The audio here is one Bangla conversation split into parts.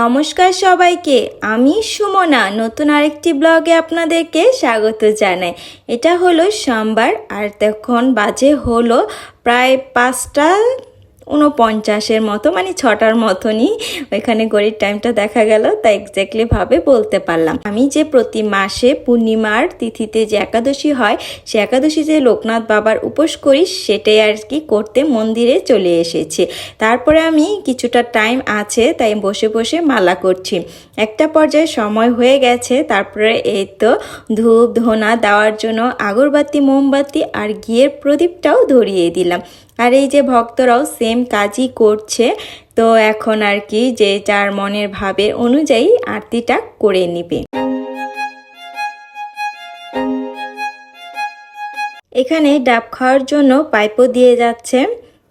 নমস্কার সবাইকে, আমি সুমনা। নতুন আরেকটি ব্লগে আপনাদেরকে স্বাগত জানাই। এটা হলো সোমবার, আর তখন বাজে হলো প্রায় পাঁচটা উনপঞ্চাশের মতো মানে ছটার মতনই ওইখানে ঘড়ির টাইমটা দেখা গেল, তা এক্স্যাক্টলি ভাবে বলতে পারলাম। আমি যে প্রতি মাসে পূর্ণিমার তিথিতে যে একাদশী হয়, সে একাদশী যে লোকনাথ বাবার উপোস করি, সেটাই আর কি করতে মন্দিরে চলে এসেছি। তারপরে আমি কিছুটা টাইম আছে, তাই বসে বসে মালা করছি। একটা পর্যায়ে সময় হয়ে গেছে, তারপরে এই তো ধূপ, ধোনা দেওয়ার জন্য আগরবাতি, মোমবাতি আর ঘিয়ের প্রদীপটাও ধরিয়ে দিলাম। আর এই যে ভক্তরাও সেম কাজই করছে, তো এখন আর কি যে যার মনের ভাবের অনুযায়ী আরতিটা করে নিবে। এখানে ডাব খাওয়ার জন্য পাইপও দিয়ে যাচ্ছে।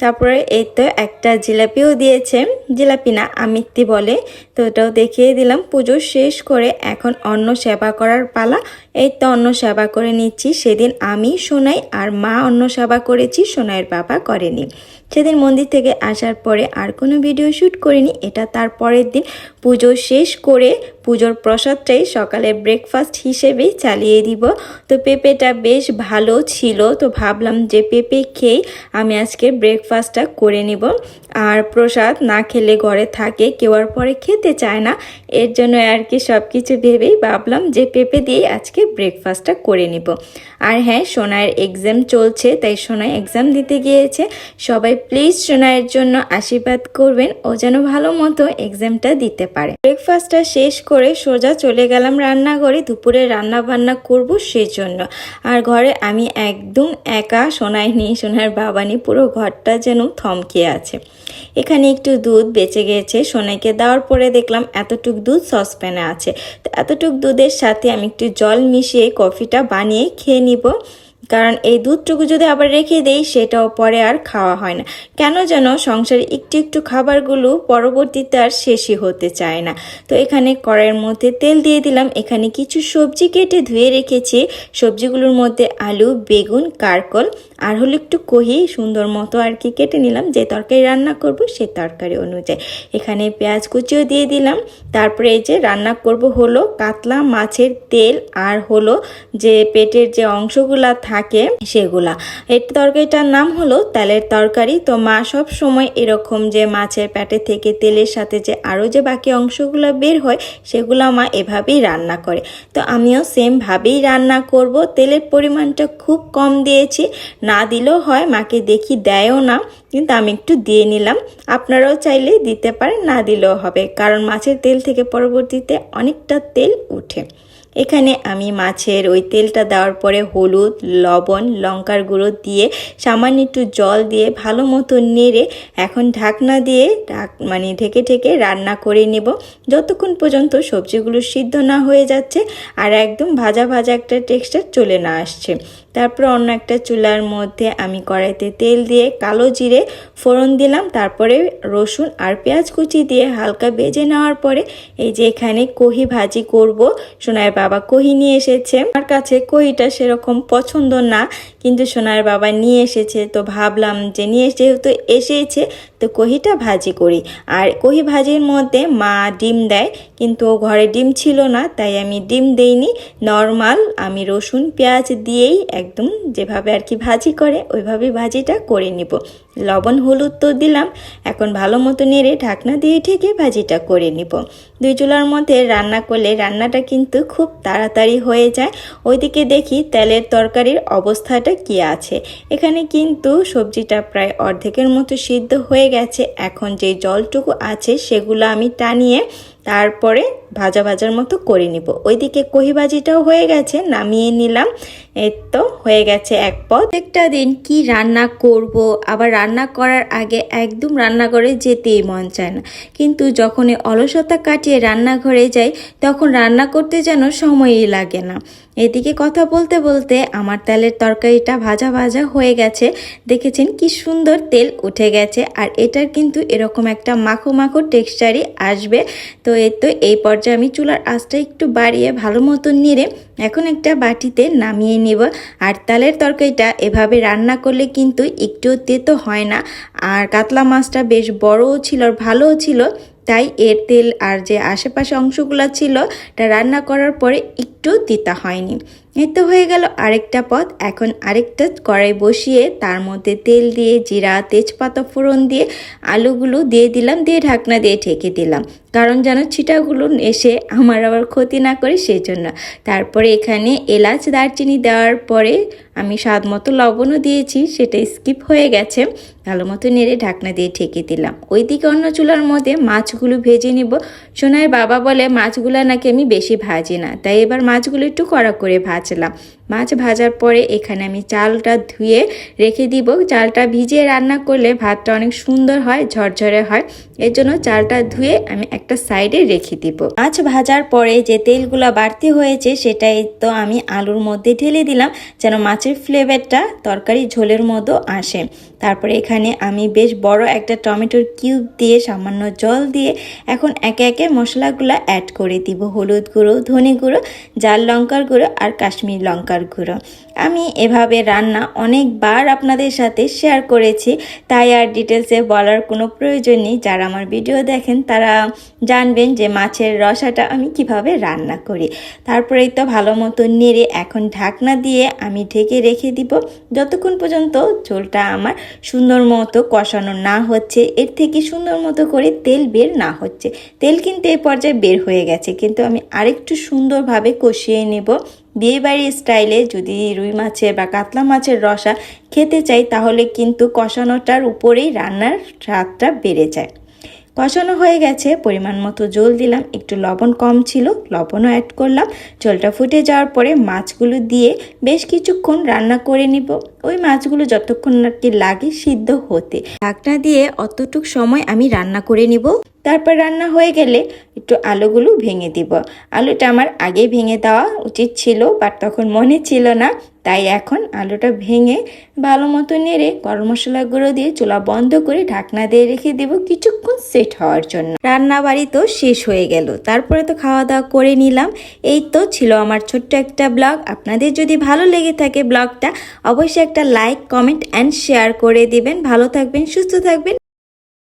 তারপরে এই তো একটা জিলাপিও দিয়েছে। জিলাপি না, আমিত্তি বলে। তো ওটাও দেখিয়ে দিলাম। পুজো শেষ করে এখন অন্ন সেবা করার পালা। এই তো অন্ন সেবা করে নিচ্ছি। সেদিন আমি, সোনাই আর মা অন্ন সেবা করেছি, সোনাইয়ের বাবা করেনি। সেদিন মন্দির থেকে আসার পরে আর কোনো ভিডিও শ্যুট করিনি। এটা তার পরের দিন। পুজো শেষ করে পুজোর প্রসাদটাই সকালে ব্রেকফাস্ট হিসেবেই চালিয়ে দিব। তো পেঁপেটা বেশ ভালো ছিল, তো ভাবলাম যে পেঁপে খেয়েই আমি আজকে ব্রেকফাস্টটা করে নিব। আর প্রসাদ না খেলে ঘরে থাকে, কেউ আর পরে খেতে চায় না। এর জন্য আর কি সব কিছু ভেবেই ভাবলাম যে পেঁপে দিয়েই আজকে ব্রেকফাস্টটা করে নিব। আর হ্যাঁ সোনায়ের এক্সাম চলছে, তাই সোনায় এক্সাম দিতে গিয়েছে। সবাই প্লিজ সোনায়ের জন্য আশীর্বাদ করবেন, ও যেন ভালো মতো এক্সামটা দিতে পারে। ব্রেকফাস্টটা শেষ করে সোজা চলে গেলাম রান্নাঘরে। দুপুরে রান্না বান্না করব সেই জন্য আর ঘরে আমি একদম একা সোনাই নিয়ে সোনার বাবা নিয়ে পুরো ঘরটা যেন থমকে আছে। এখানে একটু দুধ বেঁচে গিয়েছে সোনাইকে দেওয়ার পরে দেখলাম এতটুক দুধ সসপ্যানে আছে। তো এতটুক দুধের সাথে আমি একটু জল মিশিয়ে কফিটা বানিয়ে খেয়ে নিব। কারণ এই দুধটুকু যদি আবার রেখে দেই, সেটাও পরে আর খাওয়া হয় না। কেন যেন সংসারে একটু একটু খাবারগুলো পরবর্তীতে আর শেষই হতে চায় না। তো এখানে কড়াইয়ের মধ্যে তেল দিয়ে দিলাম। এখানে কিছু সবজি কেটে ধুয়ে রেখেছি। সবজিগুলোর মধ্যে আলু, বেগুন কারকল আর হলো একটু কহি, সুন্দর মতো আর কি কেটে নিলাম। যে তরকারি রান্না করব সে তরকারি অনুযায়ী। এখানে পেঁয়াজ কুচিও দিয়ে দিলাম। তারপরে এই যে রান্না করব হলো কাতলা, মাছের তেল আর হলো যে পেটের যে অংশগুলা থাকে সেগুলা। এই তরকারিটার নাম হলো তেলের তরকারি। তো মা সব সময় এরকম যে মাছের পেটে থেকে তেলের সাথে যে আরও যে বাকি অংশগুলো বের হয়, সেগুলো মা এভাবেই রান্না করে। তো আমিও সেম ভাবেই রান্না করব। তেলের পরিমাণটা খুব কম দিয়েছি। না দিলেও হয়, মাকে দেখি দেয়ও না, কিন্তু আমি একটু দিয়ে নিলাম। আপনারাও চাইলে দিতে পারেন, না দিলেও হবে, কারণ মাছের তেল থেকে পরবর্তীতে অনেকটা তেল উঠে। এখানে আমি মাছের ওই তেলটা দেওয়ার পরে হলুদ, লবণ, লঙ্কার গুঁড়ো দিয়ে সামান্য একটু জল দিয়ে ভালো মতো নেড়ে এখন ঢাকনা দিয়ে ঢাক মানে ঢেকে ঢেকে রান্না করে নেব। যতক্ষণ পর্যন্ত সবজিগুলো সিদ্ধ না হয়ে যাচ্ছে আর একদম ভাজা ভাজা একটা টেক্সচার চলে না আসছে। তারপর অন্য একটা চুলার মধ্যে আমি কড়াইতে তেল দিয়ে কালো জিরে ফোড়ন দিলাম। তারপরে রসুন আর পেঁয়াজ কুচি দিয়ে হালকা বেজে নেওয়ার পরে এই যে এখানে কহি ভাজি করব, সোনার বাবা কহি নিয়ে এসেছে। আমার কাছে কহিটা সেরকম পছন্দ না, কিন্তু সোনার বাবা নিয়ে এসেছে। তো ভাবলাম যে নিয়ে যেহেতু এসেছে, তো কহিটা ভাজি করি। আর কহি ভাজির মধ্যে মা ডিম দেয়, কিন্তু ঘরে ডিম ছিল না, তাই আমি ডিম দেইনি। নর্মাল আমি রসুন, পেঁয়াজ দিয়েই একদম যেভাবে আর কি ভাজি করে ওইভাবে ভাজিটা করে নিব। লবণ, হলুদ তো দিলাম। এখন ভালো মতো নেড়ে ঢাকনা দিয়ে ঠেকে ভাজিটা করে নিব। দুই চুলার মধ্যে রান্না করলে রান্নাটা কিন্তু খুব তাড়াতাড়ি হয়ে যায়। ওইদিকে দেখি তেলের তরকারির অবস্থাটা কি আছে। এখানে কিন্তু সবজিটা প্রায় অর্ধেকের মতো সিদ্ধ হয়ে গেছে। এখন যে জলটুকু আছে সেগুলো আমি টানিয়ে তারপরে ভাজা ভাজার মতো করে নিব। ওইদিকে কহিবাজিটাও হয়ে গেছে, নামিয়ে নিলাম। এর তো হয়ে গেছে এক পদ। একটা দিন কি রান্না করব? আবার রান্না করার আগে একদম রান্নাঘরে যেতেই মন চায় না। কিন্তু যখন অলসতা কাটিয়ে রান্নাঘরে যাই, তখন রান্না করতে যেন সময়ই লাগে না। এদিকে কথা বলতে বলতে আমার তেলের তরকারিটা ভাজা ভাজা হয়ে গেছে। দেখেছেন কি সুন্দর তেল উঠে গেছে আর এটার কিন্তু এরকম একটা মাখো মাখো টেক্সচারই আসবে। তো এই তো এই পর্যায়ে আমি চুলার আঁচটা একটু বাড়িয়ে ভালো মতন নেড়ে এখন একটা বাটিতে নামিয়ে নেব। আর তালের তরকারিটা এভাবে রান্না করলে কিন্তু একটু তেতো হয় না। আর কাতলা মাছটা বেশ বড়ও ছিল আর ভালোও ছিল। তাই এর তেল আর যে আশেপাশে অংশগুলো ছিল, এটা রান্না করার পরে একটু দিতে হয়নি। এই তো হয়ে গেল আরেকটা পদ। এখন আরেকটা কড়াই বসিয়ে তার মধ্যে তেল দিয়ে জিরা, তেজপাতা ফোড়ন দিয়ে আলুগুলো দিয়ে দিলাম, দিয়ে ঢাকনা দিয়ে ঢেকে দিলাম। কারণ যেন ছিটাগুলো এসে আমার আবার ক্ষতি না করে সেই জন্য তারপরে এখানে এলাচ, দারচিনি দেওয়ার পরে আমি স্বাদ মতো লবণও দিয়েছি, সেটা স্কিপ হয়ে গেছে। ভালো মতো নেড়ে ঢাকনা দিয়ে ঠেকে দিলাম। ওইদিকে অন্য চুলার মধ্যে মাছগুলো ভেজে নিব। সোনার বাবা বলে, মাছগুলো নাকি আমি বেশি ভাজি না। তাই এবার মাছগুলো একটু কড়া করে ভাজলাম। মাছ ভাজার পরে এখানে আমি চালটা ধুয়ে রেখে দিব। চালটা ভিজিয়ে রান্না করলে ভাতটা অনেক সুন্দর হয়, ঝরঝরে হয়। এর জন্য চালটা ধুয়ে আমি একটা সাইডে রেখে দিব। মাছ ভাজার পরে যে তেলগুলো বাড়তি হয়েছে সেটাই তো আমি আলুর মধ্যে ঢেলে দিলাম যেন মাছের ফ্লেভারটা তরকারি ঝোলের মতো আসে। তারপরে এখানে আমি বেশ বড় একটা টমেটোর কিউব দিয়ে সামান্য জল দিয়ে এখন একে একে মশলাগুলো অ্যাড করে দিব। হলুদ গুঁড়ো, ধনে গুঁড়ো, জাল লঙ্কার গুঁড়ো আর কাশ্মীর লঙ্কার গুঁড়ো আমি এভাবে রান্না অনেকবার আপনাদের সাথে শেয়ার করেছি, তাই আর ডিটেলসে বলার কোনো প্রয়োজন নেই। যারা আমার ভিডিও দেখেন, তারা জানবেন যে মাছের রসাটা আমি কীভাবে রান্না করি। তারপরেই তো ভালো মতো নেড়ে এখন ঢাকনা দিয়ে আমি ঢেকে রেখে দিব। যতক্ষণ পর্যন্ত ঝোলটা আমার সুন্দর মতো কষানো না হচ্ছে, এর থেকে সুন্দর মতো করে তেল বের না হচ্ছে। তেল কিন্তু এই পর্যায়ে বের হয়ে গেছে, কিন্তু আমি আরেকটু সুন্দরভাবে কষিয়ে নেব। বিয়েবাড়ির স্টাইলে যদি রুই মাছের বা কাতলা মাছের রসা খেতে চাই, তাহলে কিন্তু কষানোটার উপরেই রান্নার স্বাদটা বেড়ে যায়। কষানো হয়ে গেছে, পরিমাণ মতো জল দিলাম, একটু লবণ কম ছিল, লবণও অ্যাড করলাম। জলটা ফুটে যাওয়ার পরে মাছগুলো দিয়ে বেশ কিছুক্ষণ রান্না করে নিব। ওই মাছগুলো যতক্ষণ নাকি লাগে সিদ্ধ হতে। ঢাকনা দিয়ে অতটুক সময় আমি রান্না করে নিব। তারপর রান্না হয়ে গেলে একটু আলুগুলো ভেঙে দিব। আলুটা আমার আগে ভেঙে দেওয়া উচিত ছিল বাট তখন মনে ছিল না। তাই এখন আলুটা ভেঙে ভালো মতো নেড়ে গরম মশলা গুঁড়ো দিয়ে চুলা বন্ধ করে ঢাকনা দিয়ে রেখে দেব কিছুক্ষণ সেট হওয়ার জন্য। রান্না বাড়ি তো শেষ হয়ে গেল। তারপরে তো খাওয়া দাওয়া করে নিলাম। এই তো ছিল আমার ছোট্ট একটা ব্লগ। আপনাদের যদি ভালো লেগে থাকে ব্লগটা, অবশ্যই একটা লাইক কমেন্ট অ্যান্ড শেয়ার করে দিবেন। ভালো থাকবেন সুস্থ থাকবেন।